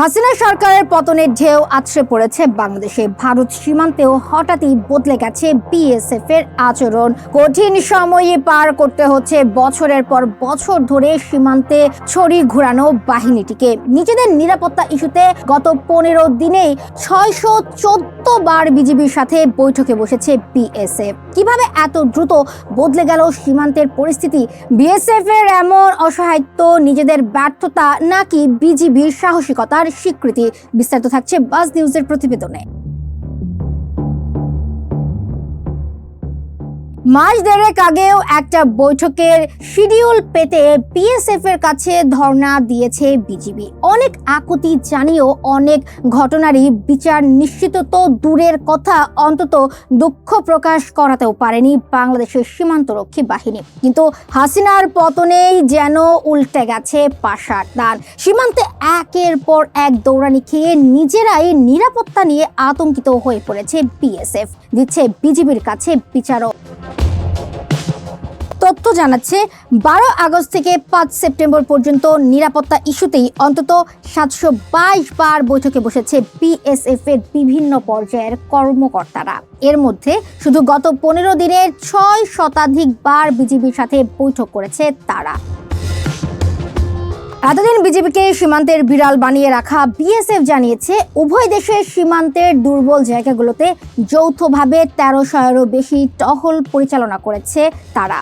হাসিনা সরকারের পতনের ঢেউ আছড়ে পড়েছে বাংলাদেশে। ভারত সীমান্তেও হঠাৎই বদলে গেছে বিএসএফ এর আচরণ। কঠিন সময়ে পার করতে হচ্ছে বছরের পর বছর ধরে সীমান্তে ছড়ি ঘুরানো বাহিনীটিকে। নিজেদের নিরাপত্তা ইস্যুতে গত পনেরো দিনেই ছয়শো চোদ্দ বার বিজিবির সাথে বৈঠকে বসেছে বিএসএফ। কীভাবে এত দ্রুত বদলে গেল সীমান্তের পরিস্থিতি? বিএসএফ এর এমন অসহায়ত্ব, নিজেদের ব্যর্থতা নাকি বিজিবির সাহসিকতার স্বীকৃতি বিস্তারিত থাকছে বাস নিউজের প্রতিবেদনে। মাস দেড়েক আগেও একটা বৈঠকের শিডিউল পেতে বিএসএফ এর কাছে ধর্ণা দিয়েছে বিজিবি। অনেক আকুতি জানিয়েও অনেক ঘটনারই বিচার নিশ্চিত তো দূরের কথা, অন্তত দুঃখ প্রকাশ করাতেও পারেনি বাংলাদেশের সীমান্তরক্ষী বাহিনী। কিন্তু হাসিনার পতনেই যেন উল্টে গেছে পাশার তার। সীমান্তে একের পর এক দৌড়ানি খেয়ে নিজেরাই নিরাপত্তা নিয়ে আতঙ্কিত হয়ে পড়েছে বিএসএফ, দিচ্ছে বিজিবির কাছে বিচারক। তথ্য জানাচ্ছে, বারো আগস্ট থেকে পাঁচ সেপ্টেম্বর পর্যন্ত নিরাপত্তা ইস্যুতেই অন্তত সাতশো বাইশ বার বৈঠকে বসেছে বিএসএফ এর বিভিন্ন পর্যায়ের কর্মকর্তারা। এর মধ্যে শুধু গত পনেরো দিনে ছয় শতাধিক বার বিজিবির সাথে বৈঠক করেছে তারা। এতদিন বিজেপিকে সীমান্তের বিড়াল বানিয়ে রাখা বিএসএফ জানিয়েছে, উভয় দেশের সীমান্তের দুর্বল জায়গাগুলোতে যৌথভাবে তেরোশয়েরও বেশি টহল পরিচালনা করেছে তারা।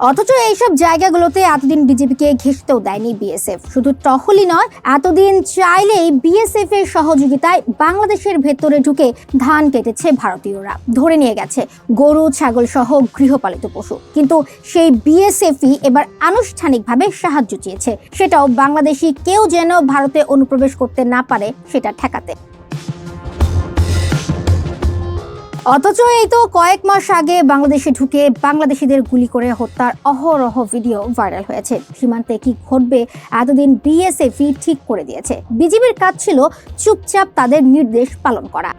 অথচ এইসব জায়গাগুলোতে এতদিন বিজেপিকে ঘেঁষতেও দেয়নি বিএসএফ। শুধু টহলই নয়, এতদিন চাইলেই বিএসএফ এর সহযোগিতায় বাংলাদেশের ভেতরে ঢুকে ধান কেটেছে ভারতীয়রা। ধরে নিয়ে গেছে, গরু, ছাগল সহ গৃহপালিত পশু। কিন্তু সেই বিএসএফই এবার আনুষ্ঠানিকভাবে সাহায্য চেয়েছে। সেটাও বাংলাদেশি কেউ যেন ভারতে অনুপ্রবেশ করতে না পারে, সেটা ঠেকাতে। অথচ এই তো কয়েক মাস আগে বাংলাদেশে ঢুকে বাংলাদেশিদের গুলি করে হত্যার অহরহ ভিডিও ভাইরাল হয়েছে। সীমান্তে কি ঘটবে এতদিন বিএসএফই ঠিক করে দিয়েছে। বিজিবির কাজ ছিল চুপচাপ তাদের নির্দেশ পালন করা।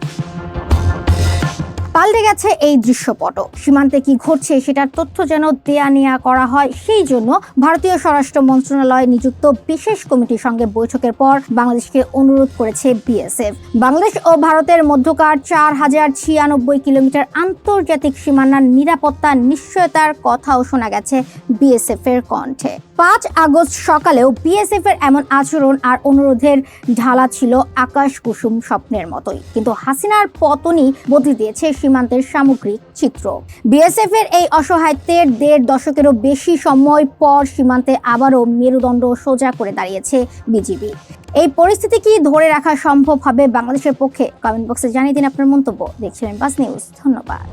পাল্টে গেছে এই দৃশ্যপট সীমান্তে কি ঘটছে সেটার তথ্য যেন দেয়া নেয়া করা হয়, সেই জন্য ভারতীয় স্বরাষ্ট্র মন্ত্রণালয় নিযুক্ত বিশেষ কমিটির সঙ্গে বৈঠকের পর বাংলাদেশকে অনুরোধ করেছে বিএসএফ। বাংলাদেশ ও ভারতের মধ্যকার চার হাজার ছিয়ানব্বই কিলোমিটার আন্তর্জাতিক সীমানার নিরাপত্তা নিশ্চয়তার কথাও শোনা গেছে বিএসএফ এর কণ্ঠে। পাঁচ আগস্ট সকালেও বিএসএফ এর এমন আচরণ আর অনুরোধের ঢালা ছিল আকাশ কুসুম স্বপ্নের মতোই। কিন্তু হাসিনার পতনই বদলে দিয়েছে সীমান্তের সামগ্রিক চিত্র। বিএসএফ এর এই অসহায়ত্বের দেড় দশকেরও বেশি সময় পর সীমান্তে আবারও মেরুদণ্ড সোজা করে দাঁড়িয়েছে বিজিবি। এই পরিস্থিতি কি ধরে রাখা সম্ভব হবে বাংলাদেশের পক্ষে? কমেন্ট বক্সে জানিয়ে দিন আপনার মন্তব্য। দেখছিলেন বাস নিউজ। ধন্যবাদ।